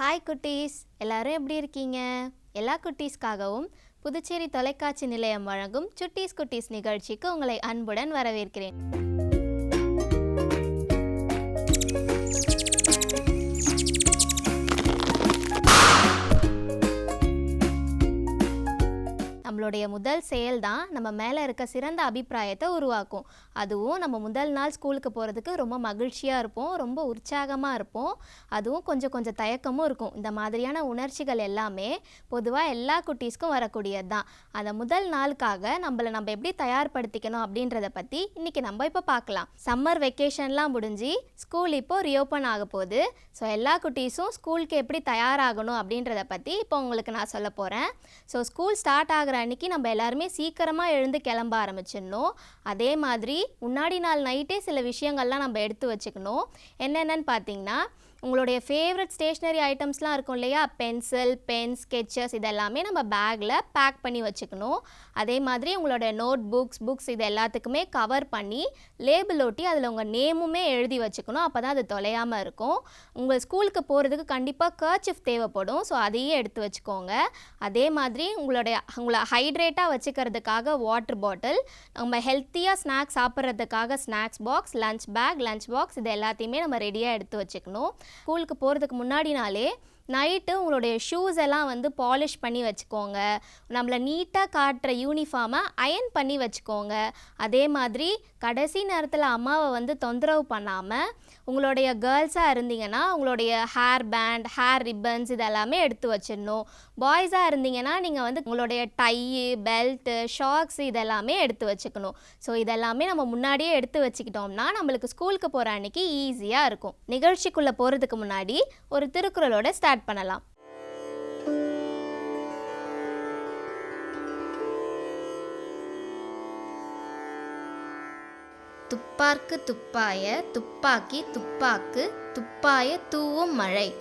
Hi குட்டீஸ். எல்லாரும் எப்படி இருக்கீங்க? எல்லா குட்டீஸ்க்காகவும் புதுச்சேரி தொலைக்காட்சி நிலையம் வழங்கும் சுட்டீஸ் குட்டீஸ் நிகழ்ச்சிக்கு உங்களை அன்புடன் வரவேற்கிறேன். நம்மளுடைய முதல் செயல் தான் நம்ம மேலே இருக்க சிறந்த அபிப்பிராயத்தை உருவாக்கும். அதுவும் நம்ம முதல் நாள் ஸ்கூலுக்கு போகிறதுக்கு ரொம்ப மகிழ்ச்சியாக இருப்போம் ரொம்ப உற்சாகமாக இருப்போம். அதுவும் கொஞ்சம் கொஞ்சம் தயக்கமும் இருக்கும். இந்த மாதிரியான உணர்ச்சிகள் எல்லாமே பொதுவாக எல்லா குட்டீஸ்க்கும் வரக்கூடியது தான் அந்த முதல் நாளுக்காக நம்மளை நம்ம எப்படி தயார்படுத்திக்கணும் அப்படின்றத பற்றி இன்றைக்கி நம்ம இப்போ பார்க்கலாம் சம்மர் வெக்கேஷன்லாம் முடிஞ்சு ஸ்கூல் இப்போது ரீஓப்பன் ஆக போகுது. ஸோ எல்லா குட்டீஸும் ஸ்கூலுக்கு எப்படி தயாராகணும் அப்படின்றத பற்றி இப்போ உங்களுக்கு நான் சொல்ல போகிறேன் ஸோ ஸ்கூல் ஸ்டார்ட் ஆகிற அன்னைக்கு நம்ம எல்லாருமே சீக்கிரமாக எழுந்து கிளம்ப ஆரம்பிச்சிடணும். அதே மாதிரி முன்னாடி நாள் நைட்டே சில விஷயங்கள்லாம் நம்ம எடுத்து வச்சுக்கணும். என்னென்னன்னு பார்த்தீங்கன்னா உங்களுடைய ஃபேவரட் ஸ்டேஷ்னரி ஐட்டம்ஸ்லாம் இருக்கும் இல்லையா? பென்சில் பென் ஸ்கெச்சஸ் இதெல்லாமே நம்ம பேக்கில் பேக் பண்ணி வச்சுக்கணும். அதே மாதிரி உங்களோட நோட் புக்ஸ் புக்ஸ் இது எல்லாத்துக்குமே கவர் பண்ணி லேபிள் ஒட்டி அதில் உங்கள் நேமுமே எழுதி வச்சுக்கணும். அப்போ தான் அது தொலையாமல் இருக்கும். உங்கள் ஸ்கூலுக்கு போகிறதுக்கு கண்டிப்பாக கர்ச்சிஃப் தேவைப்படும். ஸோ அதையே எடுத்து வச்சுக்கோங்க. அதே மாதிரி உங்களுடைய உங்களை ஹைட்ரேட்டாக வச்சுக்கிறதுக்காக வாட்டர் பாட்டில் நம்ம ஹெல்த்தியாக ஸ்நாக்ஸ் சாப்பிட்றதுக்காக snacks box lunch pack lunch box இது எல்லாத்தையுமே நம்ம ரெடியாக எடுத்து வச்சுக்கணும். ஸ்கூலுக்கு போகிறதுக்கு முன்னாடி நாளே நைட்டு உங்களுடைய ஷூஸ் எல்லாம் வந்து பாலிஷ் பண்ணி வச்சுக்கோங்க. நம்மளை நீட்டாக காட்டுற யூனிஃபார்மை அயன் பண்ணி வச்சுக்கோங்க. அதே மாதிரி கடைசி நேரத்தில் அம்மாவை வந்து தொந்தரவு பண்ணாமல் உங்களுடைய கேர்ள்ஸாக இருந்தீங்கன்னா உங்களுடைய ஹேர் பேண்ட் ஹேர் ரிப்பன்ஸ் இதெல்லாமே எடுத்து வச்சிடணும். பாய்ஸாக இருந்தீங்கன்னா நீங்கள் வந்து உங்களுடைய டையு பெல்ட்டு ஷாக்ஸ் இதெல்லாமே எடுத்து வச்சுக்கணும். ஸோ இதெல்லாமே நம்ம முன்னாடியே எடுத்து வச்சுக்கிட்டோம்னா நம்மளுக்கு ஸ்கூலுக்கு போகிற அன்னைக்கு ஈஸியாக இருக்கும். நிகழ்ச்சிக்குள்ளே போகிறதுக்கு முன்னாடி ஒரு திருக்குறளோட ஸ்டார்ட் பண்ணலாம். துப்பார்க்கு துப்பாய துப்பாக்கி துப்பாக்கு துப்பாய தூவும் மழை.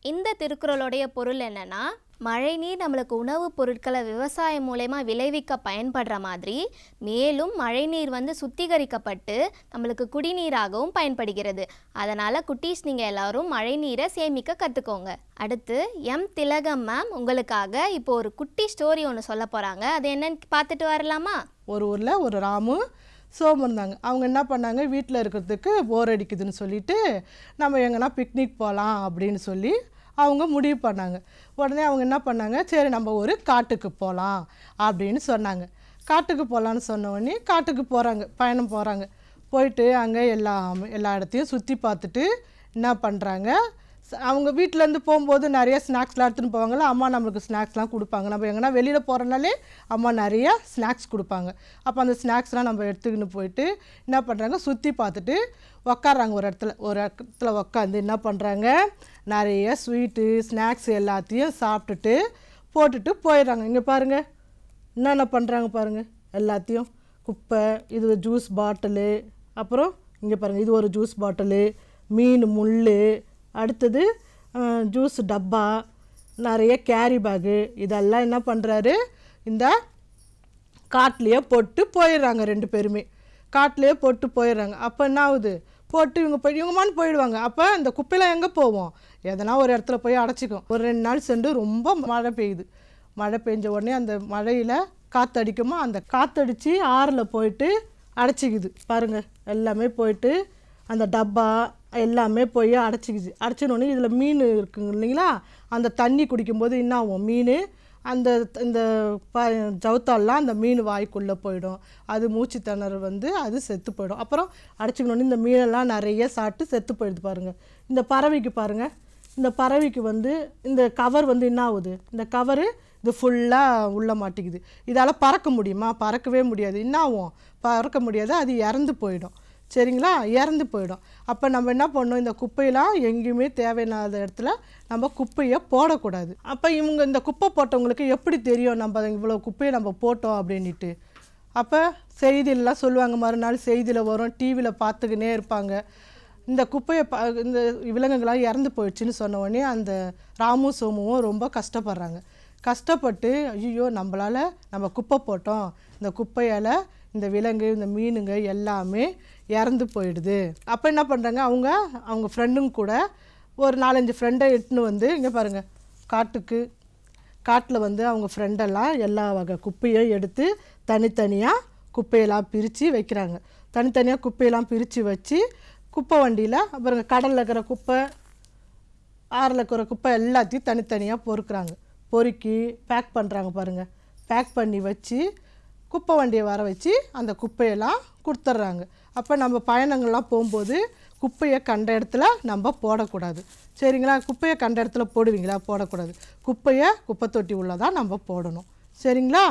இந்த திருக்குறளுடைய பொருள் என்னன்னா மழைநீர் நம்மளுக்கு உணவுப் பொருட்களை விவசாயம் மூலயமா விளைவிக்க பயன்படுற மாதிரி மேலும் மழைநீர் வந்து சுத்திகரிக்கப்பட்டு நம்மளுக்கு குடிநீராகவும் பயன்படுகிறது. அதனால் குட்டீஸ் நீங்கள் எல்லாரும் மழைநீரை சேமிக்க கற்றுக்கோங்க அடுத்து எம் திலகம் மேம் உங்களுக்காக இப்போ ஒரு குட்டி ஸ்டோரி ஒன்று சொல்ல போகிறாங்க அது என்னன்னு பார்த்துட்டு வரலாமா? ஒரு ஊரில் ஒரு ராமு சோமு இருந்தாங்க. அவங்க என்ன பண்ணாங்க? வீட்டில் இருக்கிறதுக்கு போர் அடிக்குதுன்னு சொல்லிட்டு நம்ம எங்கன்னா பிக்னிக் போகலாம் அப்படின்னு சொல்லி அவங்க முடிவு பண்ணாங்க. உடனே அவங்க என்ன பண்ணாங்க? சரி நம்ம ஒரு காட்டுக்கு போகலாம் அப்படின்னு சொன்னாங்க. காட்டுக்கு போகலான்னு சொன்ன உடனே காட்டுக்கு போகிறாங்க பயணம் போகிறாங்க போயிட்டு அங்கே எல்லா எல்லா இடத்தையும் சுற்றி பார்த்துட்டு என்ன பண்ணுறாங்க அவங்க வீட்டிலேருந்து போகும்போது நிறைய ஸ்நாக்ஸ்லாம் எடுத்துன்னு போவாங்கள அம்மா நம்மளுக்கு ஸ்நாக்ஸ்லாம் கொடுப்பாங்க. நம்ம எங்கன்னா வெளியில் போகிறனாலே அம்மா நிறைய ஸ்நாக்ஸ் கொடுப்பாங்க. அப்போ அந்த ஸ்நாக்ஸ்லாம் நம்ம எடுத்துக்கின்னு போயிட்டு என்ன பண்ணுறாங்க சுற்றி பார்த்துட்டு உக்காடுறாங்க ஒரு இடத்துல ஒரு இடத்துல உக்காந்து என்ன பண்ணுறாங்க நிறைய ஸ்வீட்டு ஸ்நாக்ஸ் எல்லாத்தையும் சாப்பிட்டுட்டு போட்டுட்டு போயிடுறாங்க. இங்கே பாருங்கள் என்னென்ன பண்ணுறாங்க பாருங்கள் எல்லாத்தையும் குப்பை இது ஜூஸ் பாட்டிலு அப்புறம் இங்கே பாருங்கள் இது ஒரு ஜூஸ் பாட்டிலு மீன் முள் அடுத்தது ஜூஸ் டப்பா நிறைய கேரி பேகு இதெல்லாம் என்ன பண்ணுறாரு இந்த காட்டிலேயே போட்டு போயிடுறாங்க ரெண்டு பேருமே. காட்டிலேயே போட்டு போயிடுறாங்க. அப்போ என்ன ஆகுது? போட்டு இவங்க போய் இவங்கமானு போயிடுவாங்க. அப்போ இந்த குப்பையெல்லாம் எங்கே போவோம்? எதனா ஒரு இடத்துல போய் அடைச்சிக்கும். ஒரு ரெண்டு நாள் சென்று ரொம்ப மழை பெய்யுது. மழை பெஞ்ச உடனே அந்த மழையில் காற்றடிக்குமா அந்த காற்றடிச்சு ஆறில் போயிட்டு அடைச்சிக்குது. பாருங்கள் எல்லாமே போயிட்டு அந்த டப்பா எல்லாமே போய் அடைச்சிக்குச்சு அடைச்சினோடனே இதில் மீன் இருக்குங்க இல்லைங்களா? அந்த தண்ணி குடிக்கும்போது என்ன ஆகும்? மீன் அந்த இந்த ப ஜவுத்தால்லாம் அந்த மீன் வாய்க்குள்ளே போயிடும். அது மூச்சு திணறு வந்து அது செத்து போயிடும். அப்புறம் அடைச்சிக்கணுன்னு இந்த மீனெல்லாம் நிறைய சாப்பிட்டு செத்து போயிடுது பாருங்கள் இந்த பறவைக்கு பாருங்கள் இந்த பறவைக்கு வந்து இந்த கவர் வந்து என்ன ஆகுது? இந்த கவரு இது ஃபுல்லாக உள்ள மாட்டிக்குது. இதால் பறக்க முடியுமா? பறக்கவே முடியாது. என்ன ஆகும்? பறக்க முடியாது. அது இறந்து போயிடும். சரிங்களா? இறந்து போயிடும். அப்போ நம்ம என்ன பண்ணணும்? இந்த குப்பையெல்லாம் எங்கேயுமே தேவையில்லாத இடத்துல நம்ம குப்பையை போடக்கூடாது. அப்போ இவங்க இந்த குப்பை போட்டவங்களுக்கு எப்படி தெரியும்? நம்ம இவ்வளோ குப்பையை நம்ம போட்டோம் அப்படின்ட்டு அப்போ செய்தியிலலாம் சொல்லுவாங்க. மறுநாள் செய்தியில் வரும். டிவியில் பார்த்துக்கினே இருப்பாங்க. இந்த குப்பையை ப இந்த விலங்குகளாக இறந்து போயிடுச்சுன்னு சொன்ன உடனே அந்த ராமு சோமுவும் ரொம்ப கஷ்டப்படுறாங்க. கஷ்டப்பட்டு ஐயோ நம்மளால் நம்ம குப்பை போட்டோம். இந்த குப்பையால் இந்த விலங்கு இந்த மீனுங்க எல்லாமே இறந்து போயிடுது. அப்போ என்ன பண்ணுறாங்க அவங்க அவங்க ஃப்ரெண்டுங்க கூட ஒரு நாலஞ்சு ஃப்ரெண்டை இட்டுன்னு வந்து இங்கே பாருங்கள் காட்டுக்கு காட்டில் வந்து அவங்க ஃப்ரெண்டெல்லாம் எல்லா வகை குப்பையும் எடுத்து தனித்தனியாக குப்பையெல்லாம் பிரித்து வைக்கிறாங்க. தனித்தனியாக குப்பையெல்லாம் பிரித்து வச்சு குப்பை வண்டியில் அப்புறம் கடலில் இருக்கிற குப்பை ஆறில் இருக்கிற குப்பை எல்லாத்தையும் தனித்தனியாக பொறுக்கிறாங்க. பொறுக்கி பேக் பண்ணுறாங்க பாருங்கள் பேக் பண்ணி வச்சு குப்பை வண்டியை வர வச்சு அந்த குப்பையெல்லாம் கொடுத்துட்றாங்க. அப்போ நம்ம பயணங்கள்லாம் போகும்போது குப்பையை கண்ட இடத்துல நம்ம போடக்கூடாது. சரிங்களா? குப்பையை கண்ட இடத்துல போடுவீங்களா? போடக்கூடாது. குப்பையை குப்பை தொட்டி உள்ளே தான் நம்ம போடணும். சரிங்களா?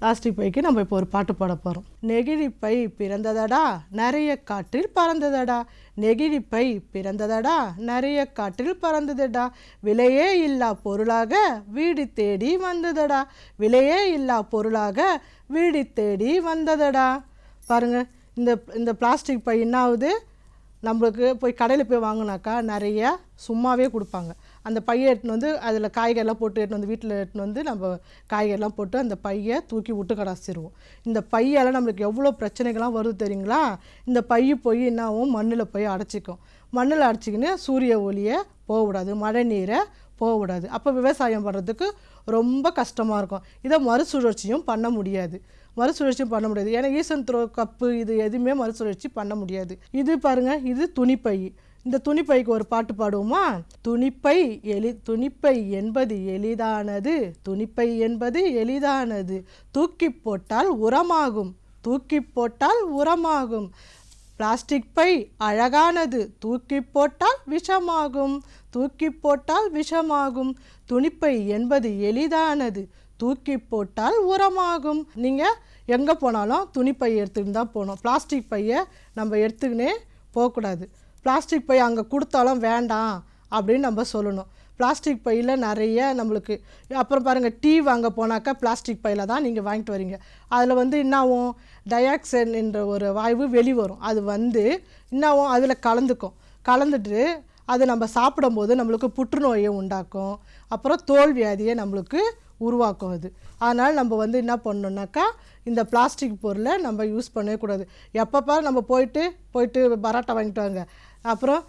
பிளாஸ்டிக் பைக்கு நம்ம இப்போ ஒரு பாட்டு பாட போகிறோம் நெகிழி பை பிறந்ததடா நிறைய காற்றில் பறந்ததடா. நெகிழி பை பிறந்ததடா நிறைய காற்றில் பறந்ததடா. விலையே இல்லா பொருளாக வீடு தேடி வந்ததடா. விலையே இல்லா பொருளாக வீடு தேடி வந்ததடா. பாருங்கள் இந்த இந்த பிளாஸ்டிக் பை என்ன ஆகுது நம்மளுக்கு போய் கடையில் போய் வாங்கினாக்கா நிறைய சும்மாவே கொடுப்பாங்க. அந்த பையை எடுத்துன்னு வந்து அதில் காய்கறிலாம் போட்டு எடுத்துன்னு வந்து வீட்டில் எடுத்துன்னு வந்து நம்ம காய்கறிலாம் போட்டு அந்த பையை தூக்கி விட்டு கடாசிடுவோம் இந்த பையால் நம்மளுக்கு எவ்வளோ பிரச்சனைகள்லாம் வருது தெரியுங்களா? இந்த பை போய் என்னாகும் மண்ணில் போய் அடைச்சிக்கும். மண்ணில் அடைச்சிக்கின்னு சூரிய ஒளியை போகக்கூடாது மழை நீரை போகக்கூடாது அப்போ விவசாயம் பண்ணுறதுக்கு ரொம்ப கஷ்டமாக இருக்கும். இதை மறுசுழற்சியும் பண்ண முடியாது. மறுசுழற்சியும் பண்ண முடியாது. ஏன்னா ஈசன் த்ரோ கப்பு இது எதுவுமே மறுசுழற்சி பண்ண முடியாது. இது பாருங்கள் இது துணிப்பை. இந்த துணிப்பைக்கு ஒரு பாட்டு பாடுவோமா? துணிப்பை எளி துணிப்பை என்பது எளிதானது துணிப்பை என்பது எளிதானது. தூக்கி போட்டால் உரமாகும் தூக்கி போட்டால் உரமாகும். பிளாஸ்டிக் பை அழகானது தூக்கி போட்டால் விஷமாகும் தூக்கி போட்டால் விஷமாகும். துணிப்பை என்பது எளிதானது தூக்கி போட்டால் உரமாகும். நீங்கள் எங்கே போனாலும் துணிப்பை எடுத்துக்கிட்டு தான் போகணும். பிளாஸ்டிக் பையை நம்ம எடுத்துக்கினே போகக்கூடாது. பிளாஸ்டிக் பை அங்கே கொடுத்தாலும் வேண்டாம் அப்படின்னு நம்ம சொல்லணும். பிளாஸ்டிக் பையில் நிறைய நம்மளுக்கு அப்புறம் பாருங்கள் டீ வாங்க போனாக்கா பிளாஸ்டிக் பையில் தான் நீங்கள் வாங்கிட்டு வரீங்க. அதில் வந்து என்னாகும் டயாக்சைன் என்ற ஒரு வாய்வு வெளிவரும். அது வந்து என்னாகும் அதில் கலந்துக்கும். கலந்துட்டு அது நம்ம சாப்பிடும்போது நம்மளுக்கு புற்றுநோயை உண்டாக்கும். அப்புறம் தோல் வியாதியை நம்மளுக்கு உருவாக்கும் அது. அதனால் நம்ம வந்து என்ன பண்ணணுன்னாக்கா இந்த பிளாஸ்டிக் பொருளை நம்ம யூஸ் பண்ணவே கூடாது. எப்போ பாரு நம்ம போயிட்டு போயிட்டு பரோட்டா வாங்கிட்டு வாங்க. அப்புறம்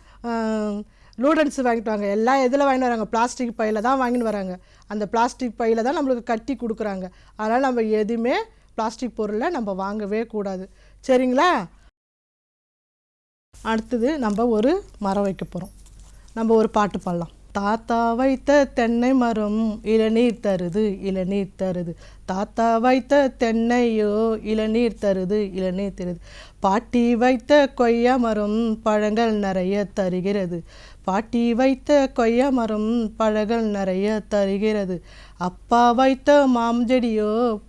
லூடன்ஸ் வாங்கிட்டு வாங்க எல்லாம் இதில் வாங்கிட்டு வராங்க? பிளாஸ்டிக் பையில் தான் வாங்கிட்டு வராங்க. அந்த பிளாஸ்டிக் பையில் தான் நம்மளுக்கு கட்டி கொடுக்குறாங்க. அதனால் நம்ம எதுவுமே பிளாஸ்டிக் பொருளை நம்ம வாங்கவே கூடாது. சரிங்களா? அடுத்தது நம்ம ஒரு மரம் வைக்க போகிறோம் நம்ம ஒரு பாட்டு பாடலாம். தாத்தா வைத்த தென்னை மரம் இளநீர் தருது இளநீர் தருது. தாத்தா வைத்த தென்னையோ இளநீர் தருது இளநீர் தருது. பாட்டி வைத்த கொய்யா மரம் பழங்கள் நிறைய தருகிறது. பாட்டி வைத்த கொய்யா மரம் பழங்கள் நிறைய தருகிறது. அப்பா வைத்த மாஞ்செடியோ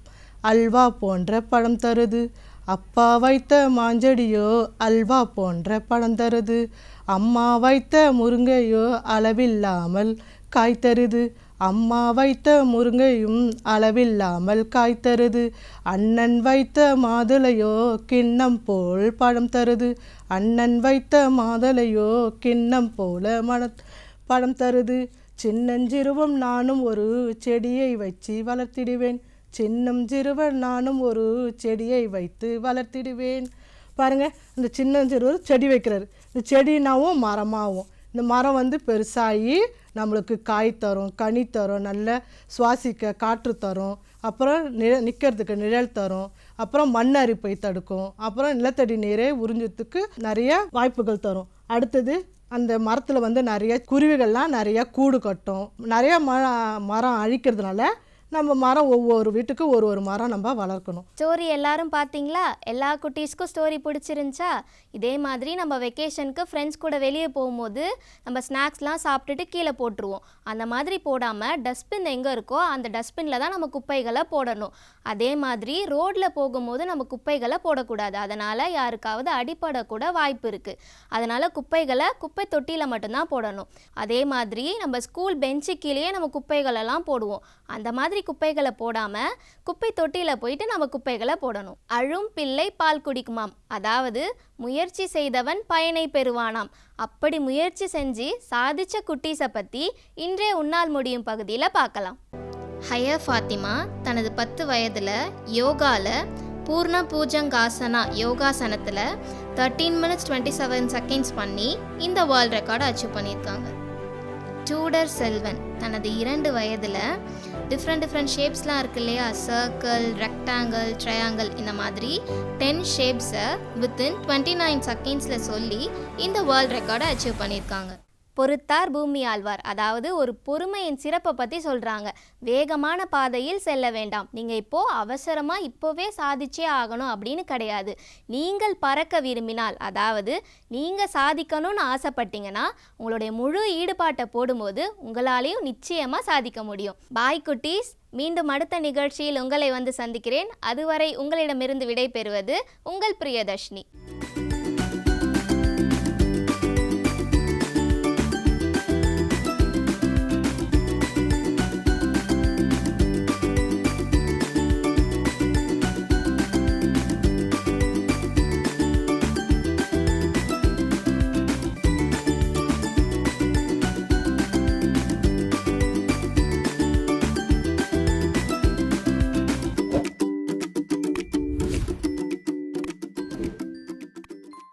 அல்வா போன்ற பழம் தருது. அப்பா வைத்த மாஞ்செடியோ அல்வா போன்ற பழம் தருது. அம்மா வைத்த முருங்கையோ அளவில்லாமல் காய் தருது அம்மா வைத்த முருங்கையும் அளவில்லாமல் காய் தருது அண்ணன் வைத்த மாதுளையோ கிண்ணம் போல் பழம் தருது. அண்ணன் வைத்த மாதுளையோ கிண்ணம் போல மன பழம் தருது. சின்னஞ்சிறுவம் நானும் ஒரு செடியை வச்சு வளர்த்திடுவேன். சின்னம் சிறுவன் நானும் ஒரு செடியை வைத்து வளர்த்திடுவேன். பாருங்கள் இந்த சின்னஞ்சிறுவர் செடி வைக்கிறார். இந்த செடினாவும் மரமாகும் இந்த மரம் வந்து பெருசாகி நம்மளுக்கு காய் தரும் கனி தரும் நல்ல சுவாசிக்க காற்று தரும். அப்புறம் நிழ நிற்கிறதுக்கு நிழல் தரும். அப்புறம் மண் அரிப்பை தடுக்கும். அப்புறம் நிலத்தடி நீரை உறிஞ்சத்துக்கு நிறைய வாய்ப்புகள் தரும். அடுத்தது அந்த மரத்தில் வந்து நிறைய குருவிகள்லாம் நிறைய கூடு கட்டும். நிறைய ம மரம் அழிக்கிறதுனால நம்ம மரம் ஒவ்வொரு வீட்டுக்கும் ஒரு ஒரு மரம் நம்ம வளர்க்கணும். ஸ்டோரி எல்லாரும் பார்த்தீங்களா? எல்லா குட்டீஸ்க்கும் ஸ்டோரி பிடிச்சிருந்துச்சா? இதே மாதிரி நம்ம வெக்கேஷனுக்கு ஃப்ரெண்ட்ஸ் கூட வெளியே போகும்போது நம்ம ஸ்நாக்ஸ்லாம் சாப்பிட்டுட்டு கீழே போட்டுருவோம். அந்த மாதிரி போடாமல் டஸ்ட்பின் எங்கே இருக்கோ அந்த டஸ்ட்பினில் தான் நம்ம குப்பைகளை போடணும். அதே மாதிரி ரோட்டில் போகும்போது நம்ம குப்பைகளை போடக்கூடாது. அதனால் யாருக்காவது அடிப்படக்கூட வாய்ப்பு இருக்குது அதனால் குப்பைகளை குப்பை தொட்டியில் மட்டும்தான் போடணும். அதே மாதிரி நம்ம ஸ்கூல் பெஞ்சு கீழேயே நம்ம குப்பைகளெல்லாம் போடுவோம். அந்த மாதிரி குப்பைகளை போடாமல் குப்பை தொட்டியில் போயிட்டு நம்ம குப்பைகளை போடணும். அழும் பிள்ளை பால் குடிக்குமாம். அதாவது முயற்சி செய்தவன் பயனை பெறுவானாம். அப்படி முயற்சி செஞ்சு சாதிச்ச குட்டீஸை பற்றி இன்றைய உன்னால் முடியும் பகுதியில் பார்க்கலாம். ஹய ஃபாத்திமா தனது பத்து வயதில் யோகாவில் பூர்ண பூஜங்காசனா யோகாசனத்தில் thirteen minutes twenty seven seconds பண்ணி இந்த வேர்ல்ட் ரெக்கார்டை அச்சீவ் பண்ணியிருக்காங்க. டூடர் செல்வன் தனது இரண்டு வயதில் டிஃப்ரெண்ட் டிஃப்ரெண்ட் ஷேப்ஸ்லாம் இருக்கு இல்லையா? சர்க்கிள் ரெக்டாங்கிள் ட்ரையாங்கிள் இந்த மாதிரி டென் ஷேப்ஸை வித்தின் டுவெண்ட்டி நைன் செகண்ட்ஸில் சொல்லி இந்த வேர்ல்ட் ரெக்கார்டை அச்சீவ் பண்ணியிருக்காங்க. பொறுத்தார் பூமி ஆழ்வார் அதாவது ஒரு பொறுமையின் சிறப்பை பற்றி சொல்கிறாங்க வேகமான பாதையில் செல்ல வேண்டாம். நீங்கள் இப்போது அவசரமாக இப்போவே சாதிச்சே ஆகணும் அப்படின்னு கிடையாது. நீங்கள் பறக்க விரும்பினால் அதாவது நீங்கள் சாதிக்கணும்னு ஆசைப்பட்டீங்கன்னா உங்களுடைய முழு ஈடுபாட்டை போடும்போது உங்களாலேயும் நிச்சயமாக சாதிக்க முடியும். பாய் குட்டீஸ். மீண்டும் அடுத்த நிகழ்ச்சியில் உங்களை வந்து சந்திக்கிறேன். அதுவரை உங்களிடமிருந்து விடை பெறுவது உங்கள் பிரியதர்ஷினி.